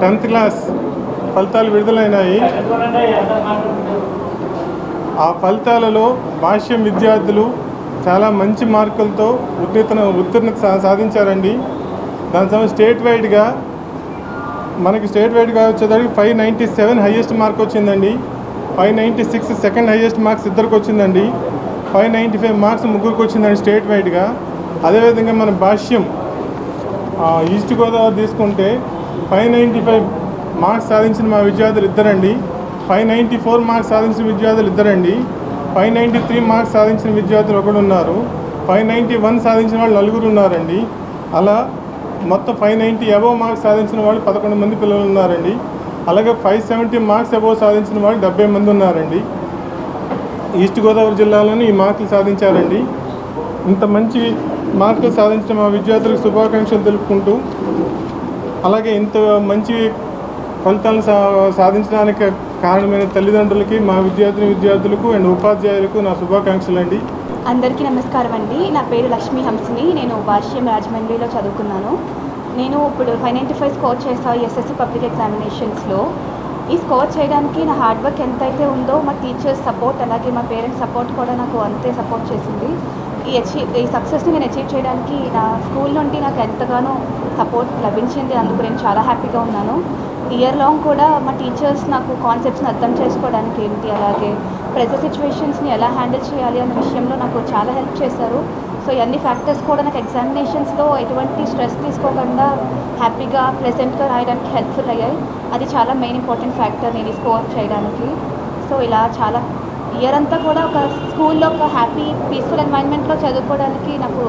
Tenth class ఫలితాలు విడుదలైనాయి. ఆ ఫలితాలలో భాష్యం విద్యార్థులు చాలా మంచి మార్కులతో ఉత్తీర్ణ ఉత్తీర్ణత సా- సాధించారండి. దాని సమయం స్టేట్ వైడ్గా మనకి స్టేట్ వైడ్గా వచ్చేసరికి five ninety seven highest mark వచ్చిందండి. Five ninety six second highest marks ఇద్దరికి వచ్చిందండి. ఫైవ్ నైంటీ ఫైవ్ మార్క్స్ ముగ్గురికి వచ్చిందండి స్టేట్ వైడ్గా. అదేవిధంగా మన భాష్యం ఈస్ట్ గోదావరి తీసుకుంటే ఫైవ్ నైంటీ ఫైవ్ మార్క్స్ సాధించిన మా విద్యార్థులు ఇద్దరండి. ఫైవ్ నైంటీ ఫోర్ మార్క్స్ సాధించిన విద్యార్థులు ఇద్దరండి. ఫైవ్ నైంటీ త్రీ మార్క్స్ సాధించిన విద్యార్థులు ఒకడు ఉన్నారు ఫైవ్ నైంటీ వన్ సాధించిన వాళ్ళు నలుగురు ఉన్నారండి. అలా మొత్తం ఫైవ్ నైంటీ అబోవ్ మార్క్స్ సాధించిన వాళ్ళు పదకొండు మంది పిల్లలు ఉన్నారండి. అలాగే ఫైవ్ సెవెంటీ మార్క్స్ అబోవ్ సాధించిన వాళ్ళు డెబ్బై మంది ఉన్నారండి. ఈస్ట్ గోదావరి జిల్లాలోని ఈ మార్కులు సాధించారండి. ఇంత మంచి మార్కులు సాధించిన మా విద్యార్థులకు శుభాకాంక్షలు తెలుపుకుంటూ అలాగే ఇంత మంచి ఫలితాలను సా సాధించడానికి కారణమైన తల్లిదండ్రులకి మా విద్యార్థిని విద్యార్థులకు అండ్ ఉపాధ్యాయులకు నా శుభాకాంక్షలు అండి. అందరికీ నమస్కారం అండి. నా పేరు లక్ష్మీ హంసిని. నేను భాష్యం రాజమండ్రిలో చదువుకున్నాను. నేను ఇప్పుడు ఫైవ్ నైంటీ ఫైవ్ స్కోర్ చేస్తాను ఎస్ఎస్సి పబ్లిక్ ఎగ్జామినేషన్స్లో. ఈ స్కోర్ చేయడానికి నా హార్డ్ వర్క్ ఎంతైతే ఉందో మా టీచర్స్ సపోర్ట్ అలాగే మా పేరెంట్స్ సపోర్ట్ కూడా నాకు అంతే సపోర్ట్ చేసింది. ఈ అచీవ్ ఈ సక్సెస్ని నేను అచీవ్ చేయడానికి నా స్కూల్ నుండి నాకు ఎంతగానో సపోర్ట్ లభించింది. అందుకు నేను చాలా హ్యాపీగా ఉన్నాను. ఇయర్ లాంగ్ కూడా మా టీచర్స్ నాకు కాన్సెప్ట్స్ని అర్థం చేసుకోవడానికి ఏంటి అలాగే ప్రెజర్ సిచ్యువేషన్స్ని ఎలా హ్యాండిల్ చేయాలి అనే విషయంలో నాకు చాలా హెల్ప్ చేశారు. సో ఇవన్నీ ఫ్యాక్టర్స్ కూడా నాకు ఎగ్జామినేషన్స్లో ఎటువంటి స్ట్రెస్ తీసుకోకుండా హ్యాపీగా ప్రెసెంట్గా రాయడానికి హెల్ప్ఫుల్ అయ్యాయి. అది చాలా మెయిన్ ఇంపార్టెంట్ ఫ్యాక్టర్ నేను స్కోర్ చేయడానికి. సో ఇలా చాలా ఇయర్ అంతా కూడా ఒక స్కూల్లో ఒక హ్యాపీ పీస్ఫుల్ ఎన్వైర్న్మెంట్లో చదువుకోవడానికి నాకు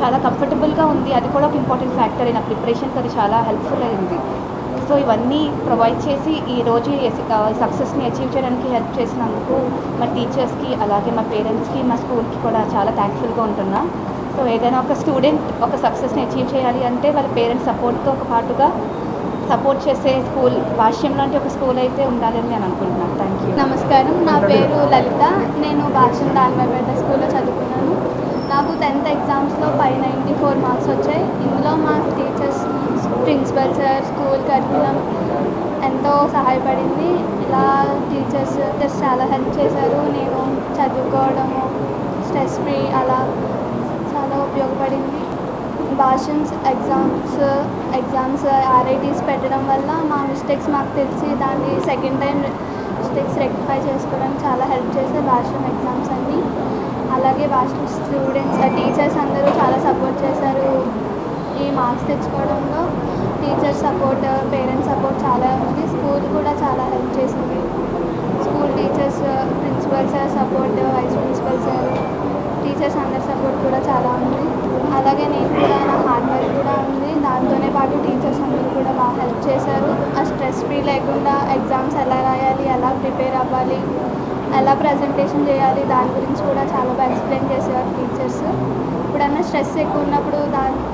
చాలా కంఫర్టబుల్గా ఉంది. అది కూడా ఒక ఇంపార్టెంట్ ఫ్యాక్టర్ నా ప్రిపరేషన్కి అది చాలా హెల్ప్ఫుల్ అయింది సో ఇవన్నీ ప్రొవైడ్ చేసి ఈ రోజు సక్సెస్ని అచీవ్ చేయడానికి హెల్ప్ చేసినందుకు మా టీచర్స్కి అలాగే మా పేరెంట్స్కి మా స్కూల్కి కూడా చాలా థ్యాంక్ఫుల్గా ఉంటున్నా. సో ఏదైనా ఒక స్టూడెంట్ ఒక సక్సెస్ని అచీవ్ చేయాలి అంటే వాళ్ళ పేరెంట్స్ సపోర్ట్తో ఒక పాటుగా సపోర్ట్ చేసే స్కూల్ భాష్యం లాంటి ఒక స్కూల్ అయితే ఉండాలని నేను అనుకుంటున్నాను. థ్యాంక్ యూ నమస్కారం. నా పేరు లలిత. నేను భాష్యం దానిపేట స్కూల్లో చదువుకున్నాను. నాకు టెన్త్ ఎగ్జామ్స్లో ఫైవ్ నైంటీ ఫోర్ మార్క్స్ వచ్చాయి. ఇందులో మా teachers principal sir school curriculum ఎంతో సహాయపడింది. ఇలా టీచర్స్ టీచర్స్ చాలా హెల్ప్ చేశారు. నేను చదువుకోవడము స్ట్రెస్ ఫ్రీ అలా చాలా ఉపయోగపడింది. భాషన్స్ ఎగ్జామ్స్ ఎగ్జామ్స్ ఆర్ఐటీస్ పెట్టడం వల్ల మా మిస్టేక్స్ మాకు తెలిసి దాన్ని సెకండ్ టైం మిస్టేక్స్ రెక్టిఫై చేసుకోవడానికి చాలా హెల్ప్ చేసే భాషం ఎగ్జామ్స్ అన్నీ. అలాగే భాష స్టూడెంట్స్ టీచర్స్ అందరూ చాలా సపోర్ట్ చేశారు. ఈ మార్క్స్ తెచ్చుకోవడంలో. టీచర్స్ సపోర్ట్ పేరెంట్స్ సపోర్ట్ చాలా ఉంది. స్కూల్ కూడా చాలా హెల్ప్ చేసింది school teachers principal sir support vice principal sir teachers అందరి సపోర్ట్ కూడా చాలా ఉంది అలాగే నేను కూడా నా హార్డ్ వర్క్ కూడా ఉంది. దాంతోనే పాటు టీచర్స్ అందరూ కూడా బాగా హెల్ప్ చేశారు. ఆ స్ట్రెస్ ఫ్రీ లేకుండా ఎగ్జామ్స్ ఎలా రాయాలి ఎలా ప్రిపేర్ అవ్వాలి ఎలా ప్రజెంటేషన్ చేయాలి దాని గురించి కూడా చాలా బాగా ఎక్స్ప్లెయిన్ చేసేవారు టీచర్స్. ఇప్పుడన్నా స్ట్రెస్ ఎక్కువ ఉన్నప్పుడు దాన్ని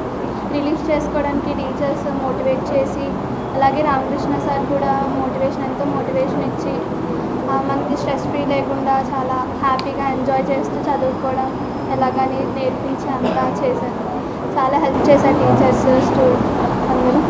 రిలీఫ్ చేసుకోవడానికి టీచర్స్ మోటివేట్ చేసి అలాగే రామకృష్ణ సార్ కూడా మోటివేషన్ ఎంతో మోటివేషన్ ఇచ్చి మనకి స్ట్రెస్ ఫ్రీ లేకుండా చాలా హ్యాపీగా ఎంజాయ్ చేస్తూ చదువుకోవడం ఎలాగని నేర్పించి అంతా చేశారు. చాలా హెల్ప్ చేశారు టీచర్స్ స్టూడెంట్స్ అందరూ.